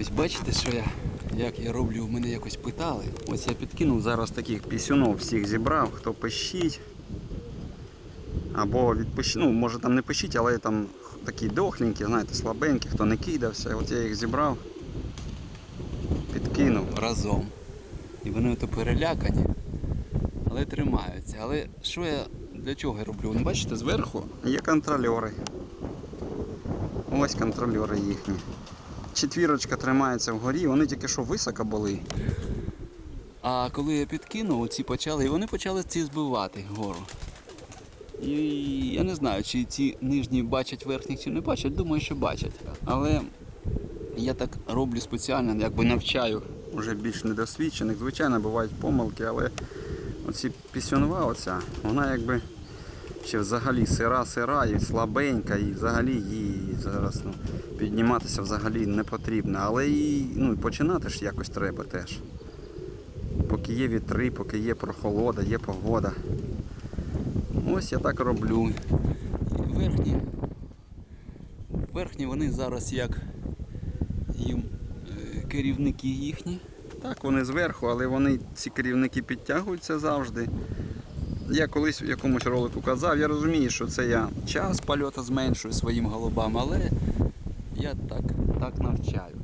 Ось бачите, що я, як я роблю, мене якось питали. Ось я підкинув зараз таких пісюнов всіх зібрав, хто пищить. Або відпищить, ну може там не пищить, але там такі дохленькі, знаєте, слабенькі, хто не кидався. От я їх зібрав, підкинув разом. І вони ото перелякані, але тримаються. Але що я для чого я роблю? Ну, бачите, зверху є контрольори. Ось контрольори їхні. Четвірочка тримається вгорі, вони тільки що високо були. А коли я підкинув, ці почали, і вони почали ці збивати вгору. І я не знаю, чи ці нижні бачать верхніх, чи не бачать, думаю, що бачать. Але я так роблю спеціально, якби навчаю вже більш недосвідчених. Звичайно, бувають помилки, але оці пісюнова оця, вона якби ще взагалі сира-сира і слабенька, і взагалі їй зараз ну, підніматися взагалі не потрібно. Але і ну, починати ж якось треба теж. Поки є вітри, поки є прохолода, є погода. Ось я так роблю. Верхні. Верхні вони зараз як їм е, керівники їхні. Так, вони зверху, але вони, ці керівники підтягуються завжди. Я колись в якомусь ролику казав, я розумію, що це я час польоту зменшую своїм голубам, але я так, так навчаю.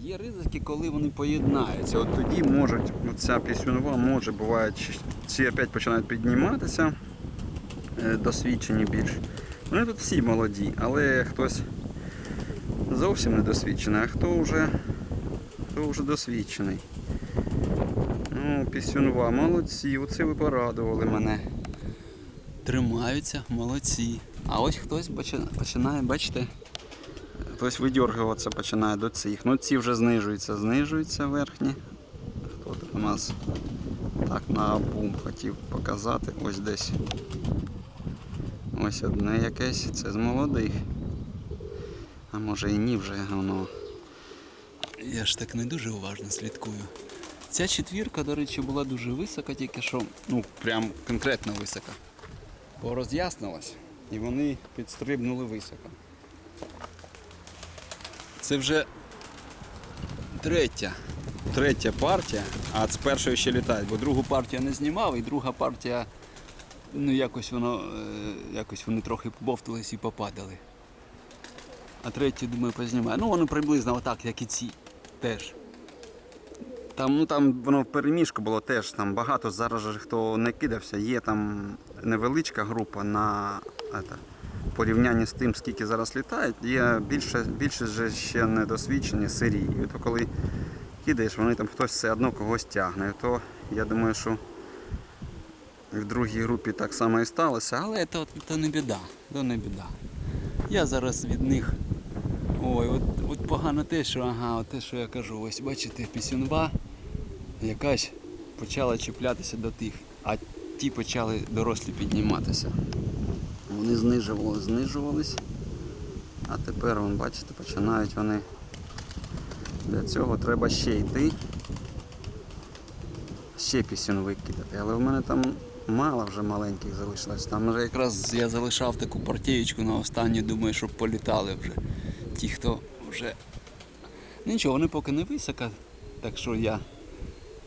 Є ризики, коли вони поєднаються. От тоді можуть, ця пісюнова може буває, ці опять починають підніматися, е, досвідчені більш. Вони тут всі молоді, але хтось зовсім не досвідчений, а хто вже, хто вже досвідчений. Ну, пісюнова, молодці, оце ви порадували мене. Тримаються, молодці. А ось хтось починає, бачите, хтось видергуватися починає до цих. Ну ці вже знижуються, знижуються верхні. Хто тут у нас так на бум хотів показати. Ось десь. Ось одне якесь, це з молодих. А може і ні вже воно. Я ж так не дуже уважно слідкую. Ця четвірка, до речі, була дуже висока, тільки що, ну, прям конкретно висока. Бо роз'яснилось, і вони підстрибнули високо. Це вже третя. Третя партія, а з першої ще літають, бо другу партію не знімав, і друга партія, ну якось воно, е, якось вони трохи побовтались і попадали. А третю, думаю, познімаю. Ну, воно приблизно отак, як і ці теж. Там, ну, там воно в переміжку було теж там багато зараз же хто не кидався. Є там невеличка група на это, порівнянні з тим, скільки зараз літають, є більше, більше вже ще недосвідчені сирі. І то коли кидаєш, вони там хтось все одно когось тягне. То я думаю, що в другій групі так само і сталося, але то, то не біда, то не біда. Я зараз від них. Ой, от, от погано те, що ага, от те, що я кажу, ось бачите, пісюнва якась почала чіплятися до тих, а ті почали дорослі підніматися. Вони знижували, знижувались, а тепер, вон, бачите, починають вони. Для цього треба ще йти. Ще пісюнви кидати, але в мене там мало вже маленьких залишилось. Там вже якраз я залишав таку партієчку на останню, думаю, щоб політали вже. Ті, хто вже. Нічого, вони поки не високо, так що я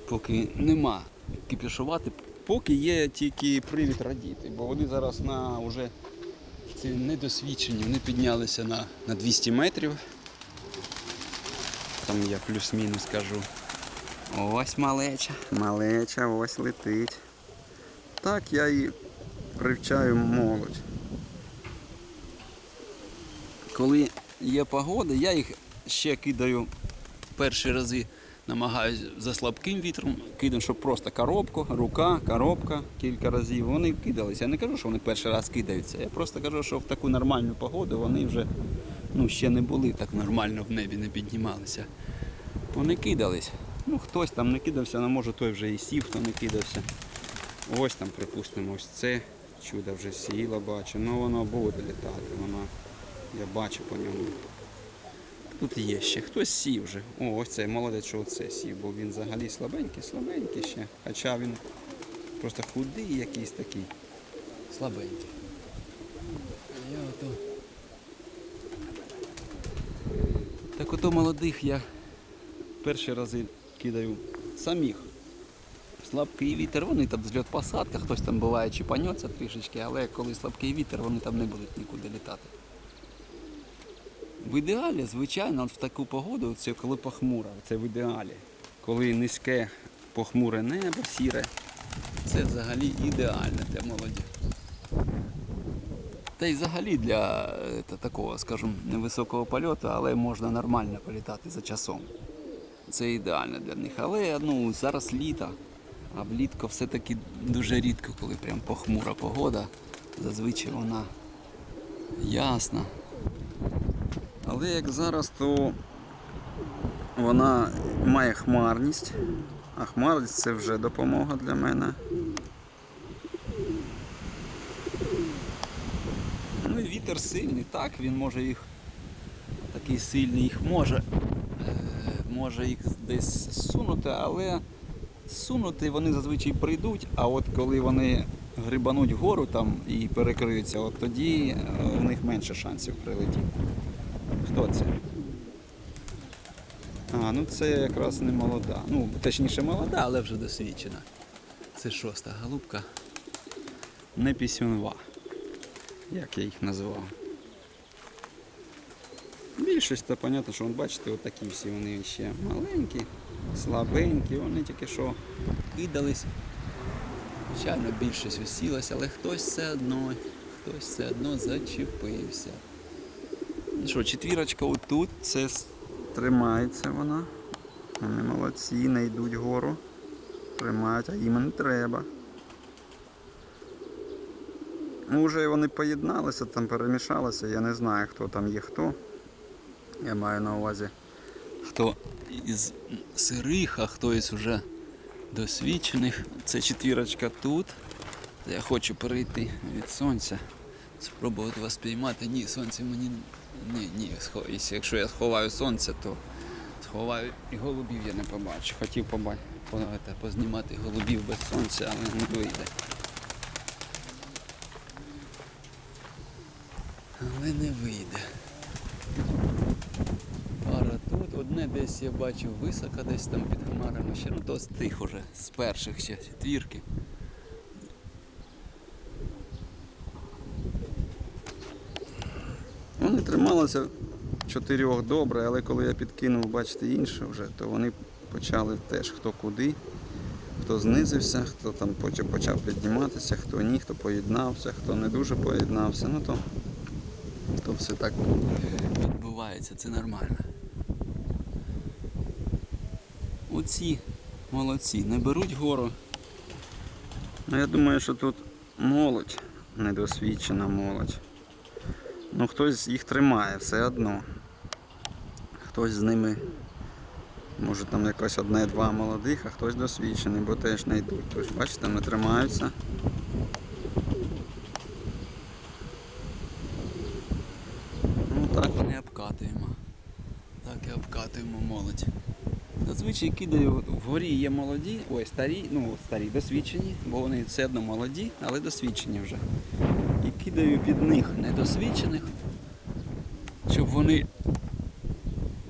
поки нема кипішувати, поки є тільки привід радіти, бо вони зараз на вже ці недосвідчені, вони піднялися на, на 200 метрів. Там я плюс-мінус кажу. Ось малеча. Малеча ось летить. Так я і привчаю молодь. Коли є погода, я їх ще кидаю перші рази, намагаюся за слабким вітром, кидаю, щоб просто коробку, рука, коробка кілька разів. Вони кидалися. Я не кажу, що вони перший раз кидаються. Я просто кажу, що в таку нормальну погоду вони вже ну, ще не були так нормально в небі, не піднімалися. Вони кидались. Ну, хтось там не кидався, але може той вже і сів, хто не кидався. Ось там, припустимо, ось це чудо вже сіло, бачу. Ну воно буде літати, воно я бачу по ньому. Тут є ще, хтось сів вже. О, ось цей молодець, що оце сів, бо він взагалі слабенький, слабенький ще. Хоча він просто худий якийсь такий. Слабенький. Я ото. Так ото молодих я перші рази кидаю самих. Слабкий вітер, вони там зльот посадка, хтось там буває чіпанеться трішечки, але коли слабкий вітер, вони там не будуть нікуди літати. В ідеалі, звичайно, в таку погоду, це коли похмуро, це в ідеалі. Коли низьке похмуре небо, сіре, це взагалі ідеально для молоді. Та й взагалі для е, та- такого, скажімо, невисокого польоту, але можна нормально політати за часом. Це ідеально для них. Але ну, зараз літо, а влітку все-таки дуже рідко, коли прям похмура погода. Зазвичай вона ясна. Але як зараз, то вона має хмарність, а хмарність це вже допомога для мене. Ну і вітер сильний, так, він може їх такий сильний їх може, е, може їх десь сунути, але сунути вони зазвичай прийдуть, а от коли вони грибануть вгору там і перекриються, от тоді е, у них менше шансів прилетіти. Хто це? А, ну це якраз не молода. Ну, точніше молода, але вже досвідчена. Це шоста голубка. Не пісюнва, як я їх називав. Більшість, то понятно, що бачите, отакі всі вони ще маленькі, слабенькі, вони тільки що кидались. Звичайно, більшість усілась, але хтось все одно, хтось все одно зачепився. Що, четвірочка отут, це тримається вона. Вони молодці, не йдуть вгору. Тримають, а їм не треба. Ну, вже вони поєдналися, там перемішалися, я не знаю, хто там є хто. Я маю на увазі. Хто із сирих, а хто із уже досвідчених. Це четвірочка тут. Я хочу перейти від сонця. Спробувати вас піймати. Ні, сонце мені. Ні, ні, якщо я сховаю сонце, то сховаю і голубів я не побачу. Хотів побачити, познімати голубів без сонця, але не вийде. Але не вийде. Пара тут, одне десь я бачу високо, десь там під хмарами ще, ну то з тих уже, з перших ще четвірки. Вони трималися чотирьох добре, але коли я підкинув, бачите, інше вже, то вони почали теж хто куди, хто знизився, хто там потім почав підніматися, хто ні, хто поєднався, хто не дуже поєднався. Ну то, то все так відбувається, це нормально. Оці молодці, не беруть гору. Ну, я думаю, що тут молодь, недосвідчена молодь. Ну хтось їх тримає все одно. Хтось з ними, може там якось одне-два молодих, а хтось досвідчений, бо теж не йдуть. Тож бачите, вони тримаються. Ну так і обкатуємо. Так і обкатуємо молодь. Зазвичай кидаю вгорі є молоді, ой, старі, ну старі досвідчені, бо вони все одно молоді, але досвідчені вже. І кидаю під них недосвідчених, щоб вони.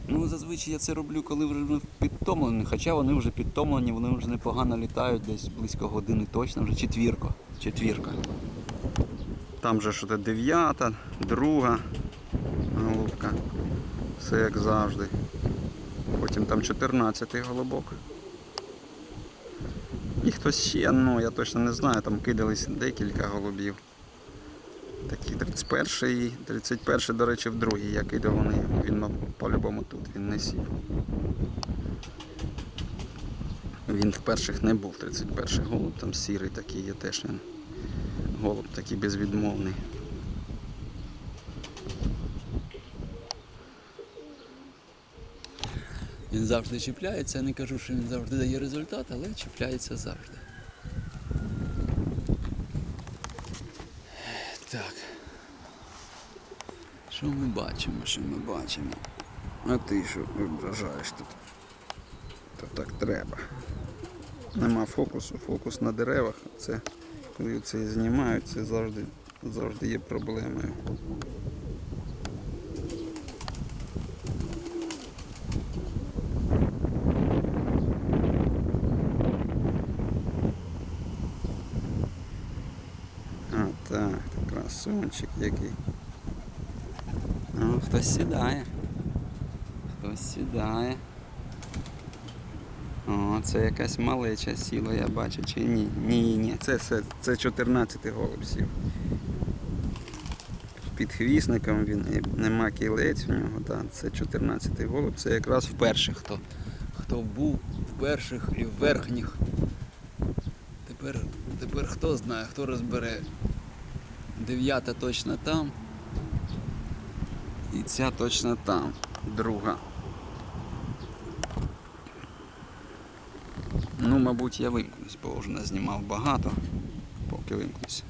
Ну, зазвичай я це роблю, коли вже підтомлені, хоча вони вже підтомлені, вони вже непогано літають, десь близько години точно, вже четвірка. Четвірка. Там же що дев'ята, друга голубка. Все як завжди. Потім там 14-й голубок. І хтось ще, ну я точно не знаю, там кидались декілька голубів. Такі 31-й, 31-й, до речі, в другій я кидав вони. Він по-любому тут, він не сів. Він в перших не був, 31-й голуб, там сірий такий є теж він. Голуб такий безвідмовний. Він завжди чіпляється, я не кажу, що він завжди дає результат, але чіпляється завжди. Так. Що ми бачимо, що ми бачимо? А ти що вражаєш тут? То так треба. Нема фокусу, фокус на деревах. Це коли це знімають, це завжди, завжди є проблемою. Красунчик який. Ну, хтось сідає. Хтось сідає. О, це якась малеча сіла, я бачу, чи ні? Ні, ні, це, це, це 14 голуб сів. Під хвісником він і нема кілець в нього, так. Це 14 голуб, це якраз в перших, хто, хто був в перших і в верхніх. Тепер, тепер хто знає, хто розбере. Дев'ята точно там. І ця точно там. Друга. Ну, мабуть, я вимкнусь, бо вже назнімав багато, поки вимкнусь.